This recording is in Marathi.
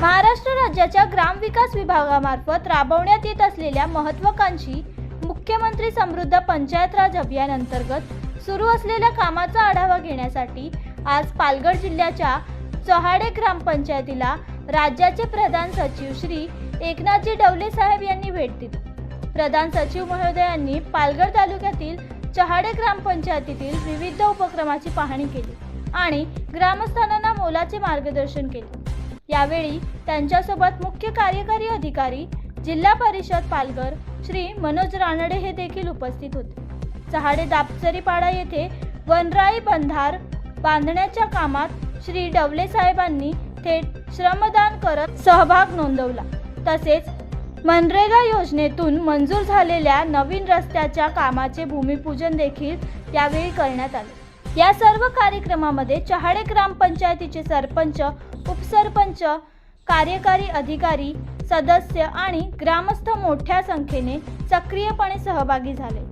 महाराष्ट्र राज्याच्या ग्रामविकास विभागामार्फत राबवण्यात येत असलेल्या महत्वाकांक्षी मुख्यमंत्री समृद्ध पंचायत राज अभियान अंतर्गत सुरू असलेल्या कामाचा आढावा घेण्यासाठी आज पालघर जिल्ह्याच्या चहाडे ग्रामपंचायतीला राज्याचे प्रधान सचिव श्री एकनाथजी डवले साहेब यांनी भेट दिली. प्रधान सचिव महोदयांनी पालघर तालुक्यातील चहाडे ग्रामपंचायतीतील विविध उपक्रमाची पाहणी केली. आणि ग्रामस्थांना मोलाचे मार्गदर्शन केले. यावेळी त्यांच्यासोबत मुख्य कार्यकारी अधिकारी जिल्हा परिषद पालघर श्री मनोज रानडे हे देखील उपस्थित होते. चहाडे दापचरीपाडा येथे वनराई बंधार बांधण्याच्या कामात श्री डवले साहेबांनी थेट श्रमदान करत सहभाग नोंदवला. तसेच मनरेगा योजनेतून मंजूर झालेल्या नवीन रस्त्याच्या कामाचे भूमिपूजन देखील यावेळी करण्यात आले. या सर्व कार्यक्रमामध्ये चहाडे ग्रामपंचायतीचे सरपंच उपसरपंच कार्यकारी अधिकारी सदस्य आणि ग्रामस्थ मोठ्या संख्येने सक्रियपणे सहभागी झाले.